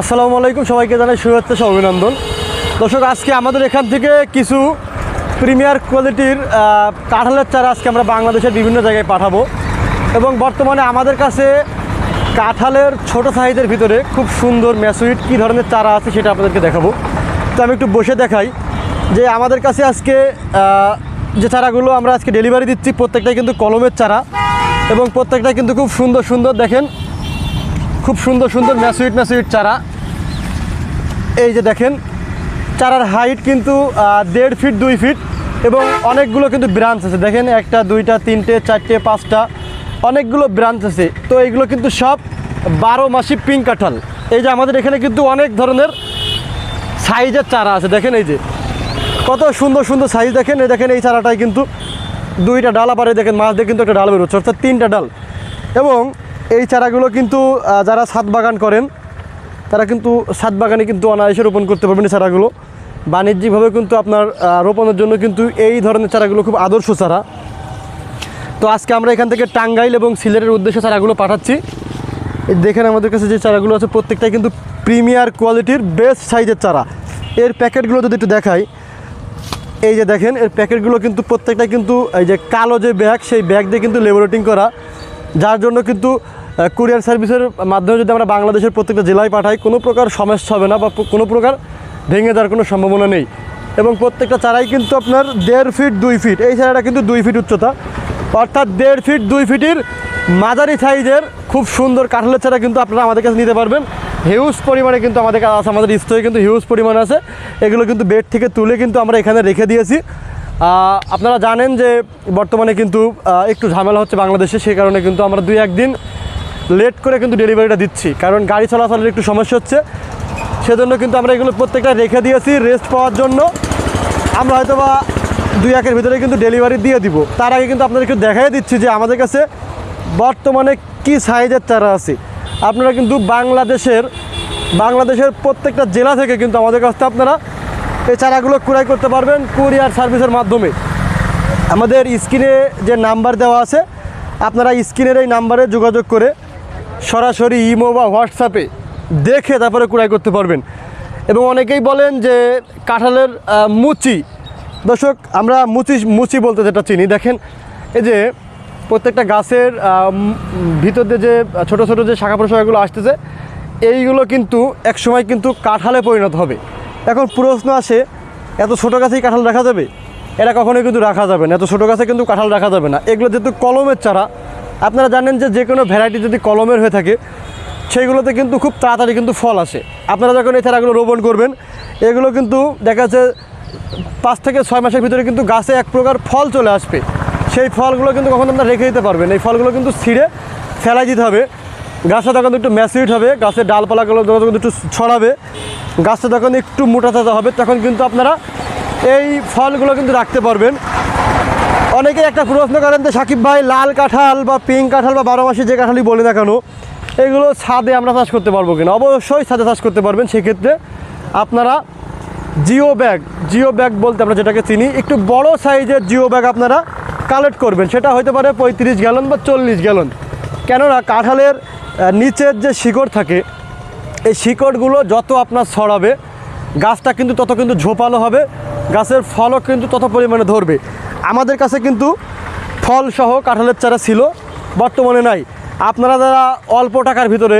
আসসালামু আলাইকুম, সবাইকে জানাই শুভেচ্ছা অভিনন্দন দর্শক, আজকে আমাদের এখান থেকে কিছু প্রিমিয়ার কোয়ালিটির কাঁঠালের চারা আজকে আমরা বাংলাদেশের বিভিন্ন জায়গায় পাঠাবো। এবং বর্তমানে আমাদের কাছে কাঁঠালের ছোট সাইজের ভিতরে খুব সুন্দর ম্যাসুইট কী ধরনের চারা আছে সেটা আপনাদেরকে দেখাবো। তো আমি একটু বসে দেখাই যে আমাদের কাছে আজকে যে চারাগুলো আমরা আজকে ডেলিভারি দিচ্ছি, প্রত্যেকটাই কিন্তু কলমের চারা এবং প্রত্যেকটাই কিন্তু খুব সুন্দর সুন্দর। দেখেন খুব সুন্দর সুন্দর ম্যাসুইট ম্যাসুইট চারা। এই যে দেখেন, চারার হাইট কিন্তু দেড় ফিট দুই ফিট এবং অনেকগুলো কিন্তু ব্রাঞ্চ আছে। দেখেন, একটা, দুইটা, তিনটে, চারটে, পাঁচটা, অনেকগুলো ব্রাঞ্চ আছে। তো এইগুলো কিন্তু সব বারো মাসি পিঙ্ক কাঁঠাল। এই যে আমাদের এখানে কিন্তু অনেক ধরনের সাইজের চারা আছে। দেখেন এই যে, কত সুন্দর সুন্দর সাইজ দেখেন, এই দেখেন এই চারাটায় কিন্তু দুইটা ডাল আবার দেখেন, মাছ দিয়ে কিন্তু একটা ডাল বেরোচ্ছে, অর্থাৎ তিনটা ডাল। এবং এই চারাগুলো কিন্তু যারা ছাদ বাগান করেন, তারা কিন্তু ছাদ বাগানে কিন্তু অনায়াসে রোপণ করতে পারবেন চারাগুলো। বাণিজ্যিকভাবে কিন্তু আপনার রোপণের জন্য কিন্তু এই ধরনের চারাগুলো খুব আদর্শ চারা। তো আজকে আমরা এখান থেকে টাঙ্গাইল এবং সিলেটের উদ্দেশ্যে চারাগুলো পাঠাচ্ছি। দেখেন আমাদের কাছে যে চারাগুলো আছে, প্রত্যেকটাই কিন্তু প্রিমিয়ার কোয়ালিটির বেস্ট সাইজের চারা। এর প্যাকেটগুলো যদি একটু দেখাই, এই যে দেখেন, এর প্যাকেটগুলো কিন্তু প্রত্যেকটা কিন্তু, এই যে কালো যে ব্যাগ, সেই ব্যাগ দিয়ে কিন্তু লেবরেটিং করা। যার জন্য কিন্তু কুরিয়ার সার্ভিসের মাধ্যমে যদি আমরা বাংলাদেশের প্রত্যেকটা জেলায় পাঠাই, কোনো প্রকার সমস্যা হবে না বা কোনো প্রকার ভেঙে যাওয়ার কোনো সম্ভাবনা নেই। এবং প্রত্যেকটা চারাই কিন্তু আপনার দেড় ফিট, দুই ফিট, এই চারাটা কিন্তু দুই ফিট উচ্চতা। অর্থাৎ দেড় ফিট, দুই ফিটের মাঝারি সাইজের খুব সুন্দর কাঁঠালের চারা কিন্তু আপনারা আমাদের কাছে নিতে পারবেন। হিউজ পরিমাণে কিন্তু আমাদের কাছে আমাদের স্টোরে কিন্তু হিউজ পরিমাণ আছে। এগুলো কিন্তু বেড থেকে তুলে কিন্তু আমরা এখানে রেখে দিয়েছি। আপনারা জানেন যে বর্তমানে কিন্তু একটু ঝামেলা হচ্ছে বাংলাদেশে সেই কারণে কিন্তু আমরা দুই একদিন লেট করে কিন্তু ডেলিভারিটা দিচ্ছি। কারণ গাড়ি চলাচলের একটু সমস্যা হচ্ছে। সেজন্য কিন্তু আমরা এগুলো প্রত্যেকটা রেখে দিয়েছি রেস্ট পাওয়ার জন্য। আমরা হয়তো বা দুই একের ভিতরে কিন্তু ডেলিভারি দিয়ে দিব। তার আগে কিন্তু আপনাদেরকে দেখাই দিচ্ছি যে আমাদের কাছে বর্তমানে কি সাইজের চারা আছে। আপনারা কিন্তু বাংলাদেশের বাংলাদেশের প্রত্যেকটা জেলা থেকে কিন্তু আমাদের কাছ আপনারা এই চারাগুলো ক্রয় করতে পারবেন কুরিয়ার সার্ভিসের মাধ্যমে। আমাদের স্ক্রিনে যে নাম্বার দেওয়া আছে, আপনারা স্ক্রিনের এই নাম্বারে যোগাযোগ করে সরাসরি ইমো বা হোয়াটসঅ্যাপে দেখে তারপরে ক্রয় করতে পারবেন। এবং অনেকেই বলেন যে কাঁঠালের মুচি। দর্শক, আমরা মুচি মুচি বলতে যেটা চিনি। দেখেন, এই যে প্রত্যেকটা গাছের ভিতর যে ছোট ছোট যে শাখা প্রশাখাগুলো আসতেছে, এইগুলো কিন্তু এক সময় কিন্তু কাঁঠালে পরিণত হবে। এখন প্রশ্ন আসে, এত ছোটো গাছেই কাঁঠাল রাখা যাবে? এটা কখনোই কিন্তু রাখা যাবে না, এত ছোটো গাছে কিন্তু কাঁঠাল রাখা যাবে না। এগুলো যেহেতু কলমের চারা, আপনারা জানেন যে যে কোনো ভ্যারাইটি যদি কলমের হয়ে থাকে, সেইগুলোতে কিন্তু খুব তাড়াতাড়ি কিন্তু ফল আসে। আপনারা যখন এই চারাগুলো রোপণ করবেন, এগুলো কিন্তু দেখা যাচ্ছে পাঁচ থেকে ছয় মাসের ভিতরে কিন্তু গাছে এক প্রকার ফল চলে আসবে। সেই ফলগুলো কিন্তু কখন আপনারা রেখে দিতে পারবেন এই ফলগুলো কিন্তু ছিঁড়ে ফেলাই দিতে হবে। গাছটা তখন একটু ম্যাসিউড হবে, গাছের ডালপালাগুলো যখন একটু ছড়াবে। গাছটা যখন একটু মোটা তাজা হবে, তখন কিন্তু আপনারা এই ফলগুলো কিন্তু রাখতে পারবেন। অনেকে একটা প্রশ্ন করেন যে, সাকিব ভাই, লাল কাঁঠাল বা পিঙ্ক কাঁঠাল বা বারো মাসে যে কাঁঠালই বলি না কেন, এগুলো ছাদে আমরা চাষ করতে পারব কিনা? অবশ্যই ছাদে চাষ করতে পারবেন। সেক্ষেত্রে আপনারা জিও ব্যাগ জিও ব্যাগ বলতে আমরা যেটাকে চিনি, একটু বড় সাইজের জিও ব্যাগ আপনারা কালেক্ট করবেন। সেটা হতে পারে পঁয়ত্রিশ গ্যালন বা চল্লিশ গ্যালন। কেননা কাঁঠালের নিচের যে শিকড় থাকে এই শিকড়গুলো যত আপনার ছড়াবে, গাছটা কিন্তু তত কিন্তু ঝোপালো হবে, গাছের ফলও কিন্তু তত পরিমাণে ধরবে। আমাদের কাছে কিন্তু ফল সহ কাঁঠালের চারা ছিল, বর্তমানে নাই। আপনারা যারা অল্প টাকার ভিতরে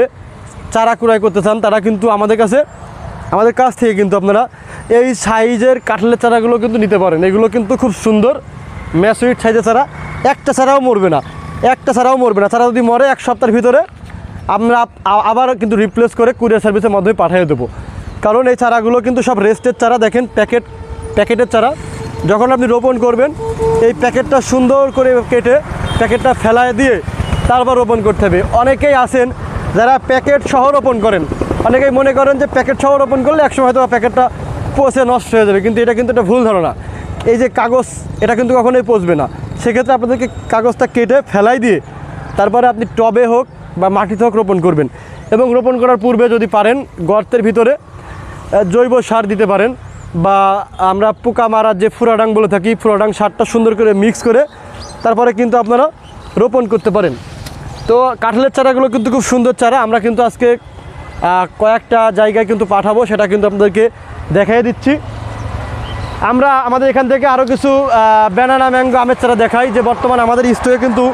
চারা ক্রয় করতে চান, তারা কিন্তু আমাদের কাছে, আমাদের কাছ থেকে কিন্তু আপনারা এই সাইজের কাঁঠালের চারাগুলো কিন্তু নিতে পারেন। এগুলো কিন্তু খুব সুন্দর ম্যাসুইট সাইজের চারা। একটা চারাও মরবে না, একটা চারাও মরবে না। চারা যদি মরে এক সপ্তাহের ভিতরে আমরা আবার কিন্তু রিপ্লেস করে কুরিয়ার সার্ভিসের মাধ্যমে পাঠিয়ে দেবো। কারণ এই চারাগুলো কিন্তু সব রেস্টের চারা, দেখেন প্যাকেট প্যাকেটের চারা। যখন আপনি রোপণ করবেন, এই প্যাকেটটা সুন্দর করে কেটে প্যাকেটটা ফেলায় দিয়ে তারপর রোপণ করতে হবে। অনেকেই আছেন যারা প্যাকেট সহ রোপণ করেন। অনেকেই মনে করেন যে প্যাকেট সহ রোপণ করলে একসময় হয়তো প্যাকেটটা পচে নষ্ট হয়ে যাবে, কিন্তু এটা কিন্তু একটা ভুল ধারণা। এই যে কাগজ, এটা কিন্তু কখনোই পচবে না। সেক্ষেত্রে আপনাদেরকে কাগজটা কেটে ফেলাই দিয়ে তারপরে আপনি টবে হোক বা মাটিতে হোক রোপণ করবেন। এবং রোপণ করার পূর্বে যদি পারেন, গর্তের ভিতরে জৈব সার দিতে পারেন বা আমরা পোকা মারার যে ফুরাডাং বলে থাকি, ফুরাডাং সারটা সুন্দর করে মিক্স করে তারপরে কিন্তু আপনারা রোপণ করতে পারেন। তো কাঁঠালের চারাগুলো কিন্তু খুব সুন্দর চারা। আমরা কিন্তু আজকে কয়েকটা জায়গায় কিন্তু পাঠাবো, সেটা কিন্তু আপনাদেরকে দেখাই দিচ্ছি। আমরা আমাদের এখান থেকে আরও কিছু ব্যানানা ম্যাঙ্গো আমের চারা দেখাই, যে বর্তমানে আমাদের স্টোরে কিন্তু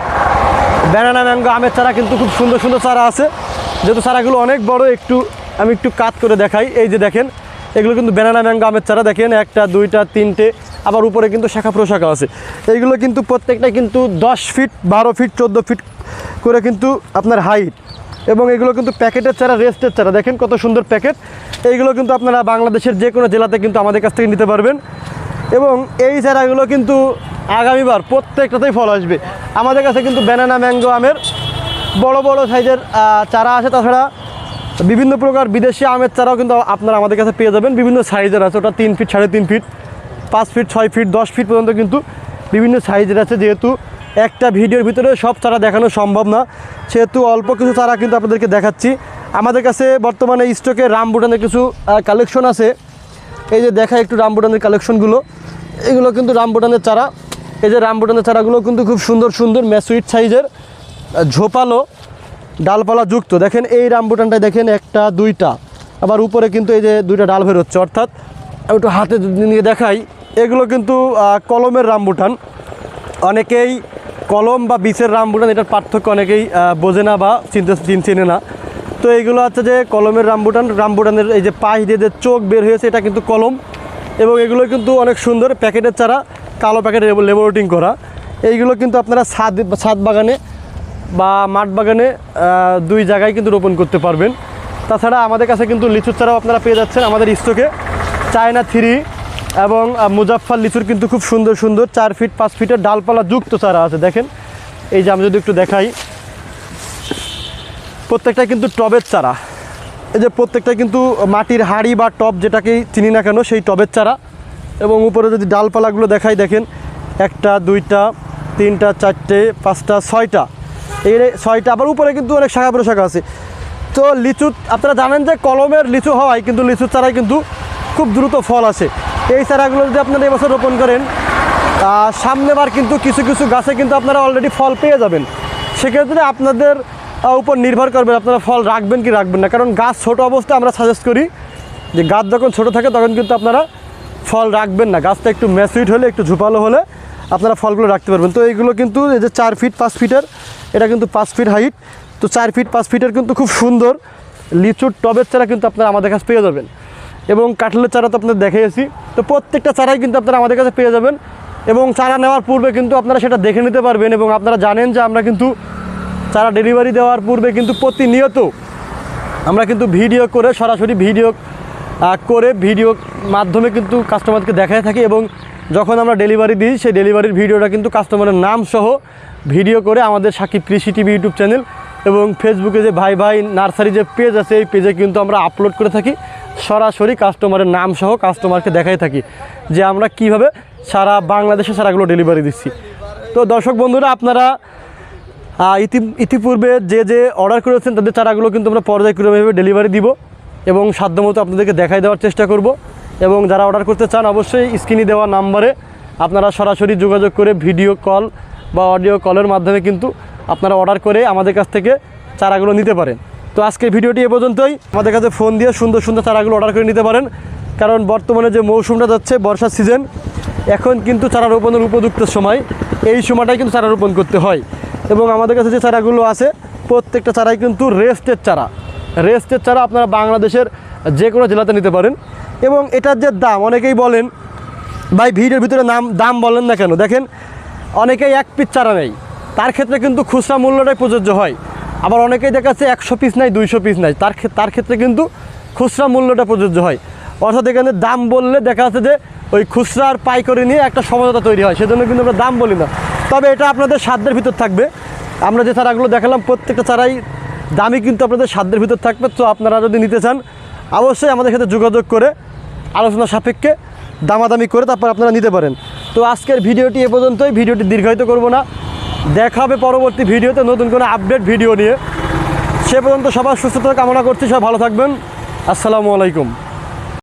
ব্যানানা ম্যাঙ্গো আমের চারা কিন্তু খুব সুন্দর সুন্দর চারা আছে। যেহেতু চারাগুলো অনেক বড়, একটু, আমি একটু কাট করে দেখাই। এই যে দেখেন, এগুলো কিন্তু ব্যানানা ম্যাঙ্গো আমের চারা। দেখেন, একটা, দুইটা, তিনটে, আবার উপরে কিন্তু শাখা প্রশাখা আছে। এইগুলো কিন্তু প্রত্যেকটা কিন্তু দশ ফিট বারো ফিট চোদ্দ ফিট করে কিন্তু আপনার হাইট এবং এগুলো কিন্তু প্যাকেটের চারা রেস্টের চারা। দেখেন কত সুন্দর প্যাকেট। এইগুলো কিন্তু আপনারা বাংলাদেশের যে কোনো জেলাতে কিন্তু আমাদের কাছ থেকে নিতে পারবেন। এবং এই চারাগুলো কিন্তু আগামীবার প্রত্যেকটাতেই ফল আসবে। আমাদের কাছে কিন্তু ব্যানানা ম্যাঙ্গো আমের বড় বড় সাইজের চারা আছে। তাছাড়া বিভিন্ন প্রকার বিদেশি আমের চারাও কিন্তু আপনারা আমাদের কাছে পেয়ে যাবেন। বিভিন্ন সাইজের আছে। ওটা তিন ফিট সাড়ে তিন ফিট পাঁচ ফিট ছয় ফিট দশ ফিট পর্যন্ত কিন্তু বিভিন্ন সাইজের আছে। যেহেতু একটা ভিডিওর ভিতরে সব চারা দেখানো সম্ভব না, সেহেতু অল্প কিছু চারা কিন্তু আপনাদেরকে দেখাচ্ছি। আমাদের কাছে বর্তমানে স্টকে রামবুটানের কিছু কালেকশন আছে। এই যে দেখা একটু রামবুটানের কালেকশনগুলো, এগুলো কিন্তু রামবুটানের চারা। এই যে রামবুটানের চারাগুলো কিন্তু খুব সুন্দর সুন্দর ম্যাসুইট সাইজের, ঝোপালো, ডালপালা যুক্ত। দেখেন এই রামবুটানটায় দেখেন একটা, দুইটা। আবার উপরে কিন্তু এই যে দুইটা ডাল বেরোচ্ছে, অর্থাৎ একটু হাতে নিয়ে দেখাই, এগুলো কিন্তু কলমের রামবুটান। অনেকেই কলম বা বিচের রামবুটান, এটার পার্থক্য অনেকেই বোঝে না বা চিনতে চিন চেনে না। তো এইগুলো হচ্ছে যে কলমের রামবুটান, রামবুটানের এই যে পাশ দিয়ে যে চোখ বের হয়েছে, এটা কিন্তু কলম। এবং এগুলো কিন্তু অনেক সুন্দর প্যাকেটের চারা, কালো প্যাকেটে লেবরেটিং করা। এইগুলো কিন্তু আপনারা ছাদ ছাদ বাগানে বা মাঠ বাগানে দুই জায়গায় কিন্তু রোপণ করতে পারবেন। তাছাড়া আমাদের কাছে কিন্তু লিচুর চারাও আপনারা পেয়ে যাচ্ছেন আমাদের স্টকে। চায়না থ্রি এবং মুজাফফর লিচুর কিন্তু খুব সুন্দর সুন্দর, চার ফিট, পাঁচ ফিটের ডালপালা যুক্ত চারা আছে, দেখেন। এই যে আমি যদি একটু দেখাই। প্রত্যেকটা কিন্তু টবের চারা। এই যে প্রত্যেকটা কিন্তু মাটির হাড়ি বা টব যেটাকেই চিনি না কেন, সেই টবের চারা। এবং উপরে যদি ডালপালাগুলো দেখাই, দেখেন, একটা, দুইটা, তিনটা, চারটে, পাঁচটা, ছয়টা। এই ছয়টা, আবার উপরে কিন্তু অনেক শাখা প্রশাখা আছে। তো লিচু, আপনারা জানেন যে কলমের লিচু হওয়ায় কিন্তু লিচুর চারায় কিন্তু খুব দ্রুত ফল আসে। এই চারাগুলো যদি আপনারা এবছর রোপণ করেন সামনেবার কিন্তু কিছু কিছু গাছে কিন্তু আপনারা অলরেডি ফল পেয়ে যাবেন। সেক্ষেত্রে আপনাদের উপর নির্ভর করবে আপনারা ফল রাখবেন কি রাখবেন না। কারণ গাছ ছোট অবস্থায় আমরা সাজেস্ট করি যে গাছ যখন ছোট থাকে তখন কিন্তু আপনারা ফল রাখবেন না। গাছটা একটু ম্যাচুইট হলে, একটু ঝুপালো হলে আপনারা ফলগুলো রাখতে পারবেন। তো এইগুলো কিন্তু এই যে চার ফিট পাঁচ ফিটের এটা কিন্তু পাঁচ ফিট হাইট তো চার ফিট পাঁচ ফিটের কিন্তু খুব সুন্দর লিচুর টবের চারা কিন্তু আপনারা আমাদের কাছে পেয়ে যাবেন। এবং কাঁঠালের চারা তো আপনাদের দেখিয়েছি তো প্রত্যেকটা চারাই কিন্তু আপনারা আমাদের কাছে পেয়ে যাবেন। এবং চারা নেওয়ার পূর্বে কিন্তু আপনারা সেটা দেখে নিতে পারবেন এবং আপনারা জানেন যে আমরা কিন্তু চারা ডেলিভারি দেওয়ার পূর্বে কিন্তু প্রতিনিয়ত আমরা কিন্তু ভিডিও করে, সরাসরি ভিডিও করে ভিডিও মাধ্যমে কিন্তু কাস্টমারকে দেখায় থাকি এবং যখন আমরা ডেলিভারি দিই, সেই ডেলিভারির ভিডিওটা কিন্তু কাস্টমারের নাম সহ ভিডিও করে আমাদের সাকিব কৃষি টিভি ইউটিউব চ্যানেল এবং ফেসবুকে যে ভাই ভাই নার্সারি যে পেজ আছে, এই পেজে কিন্তু আমরা আপলোড করে থাকি। সরাসরি কাস্টমারের নাম সহ কাস্টমারকে দেখাই থাকি যে আমরা কীভাবে সারা বাংলাদেশে সারাগুলো ডেলিভারি দিচ্ছি। তো দর্শক বন্ধুরা, আপনারা ইতি, ইতিপূর্বে যে যে অর্ডার করেছেন, তাদের চারাগুলো কিন্তু আমরা পর্যায়ক্রমে ডেলিভারি দিব এবং সাধ্যমতো আপনাদেরকে দেখাই দেওয়ার চেষ্টা করব। এবং যারা অর্ডার করতে চান, অবশ্যই স্ক্রিনে দেওয়া নাম্বারে আপনারা সরাসরি যোগাযোগ করে ভিডিও কল বা অডিও কলের মাধ্যমে কিন্তু আপনারা অর্ডার করে আমাদের কাছ থেকে চারাগুলো নিতে পারেন। তো আজকের ভিডিওটি এ পর্যন্তই। আমাদের কাছে ফোন দিয়ে সুন্দর সুন্দর চারাগুলো অর্ডার করে নিতে পারেন। কারণ বর্তমানে যে মৌসুমটা যাচ্ছে, বর্ষার সিজন এখন কিন্তু চারা রোপণের উপযুক্ত সময়। এই সময়টাই কিন্তু চারা রোপণ করতে হয়। এবং আমাদের কাছে যে চারাগুলো আছে, প্রত্যেকটা চারাই কিন্তু রেস্টের চারা। রেস্টের চারা আপনারা বাংলাদেশের যে কোনো জেলাতে নিতে পারেন। এবং এটার যে দাম, অনেকেই বলেন, ভাই ভিড়ের ভিতরে নাম, দাম বলেন না কেন? দেখেন, অনেকেই এক পিস চারা নেই তার ক্ষেত্রে কিন্তু খুচরা মূল্যটাই প্রযোজ্য হয়। আবার অনেকেই দেখাচ্ছে একশো পিস নাই, দুইশো পিস নাই। তার তার ক্ষেত্রে কিন্তু খুচরা মূল্যটা প্রযোজ্য হয়। অর্থাৎ এখানে দাম বললে দেখা যাচ্ছে যে ওই খুচরা আর পাইকারি নিয়ে একটা সমঝোতা তৈরি হয়, সেজন্য কিন্তু আমরা দাম বলি না। তবে এটা আপনাদের সাধ্যের ভিতর থাকবে। আমরা যে চারাগুলো দেখালাম, প্রত্যেকটা চারাই দামই কিন্তু আপনাদের সাধ্যের ভিতর থাকবে। তো আপনারা যদি নিতে চান, অবশ্যই আমাদের সাথে যোগাযোগ করে, আলোচনা সাপেক্ষে দামাদামি করে তারপর আপনারা নিতে পারেন। তো আজকের ভিডিওটি এ পর্যন্তই। ভিডিওটি দীর্ঘায়িত করব না। দেখা হবে পরবর্তী ভিডিওতে নতুন কোনো আপডেট ভিডিও নিয়ে। সে পর্যন্ত সবার সুস্থতা কামনা করছি। সব ভালো থাকবেন। আসসালামু আলাইকুম।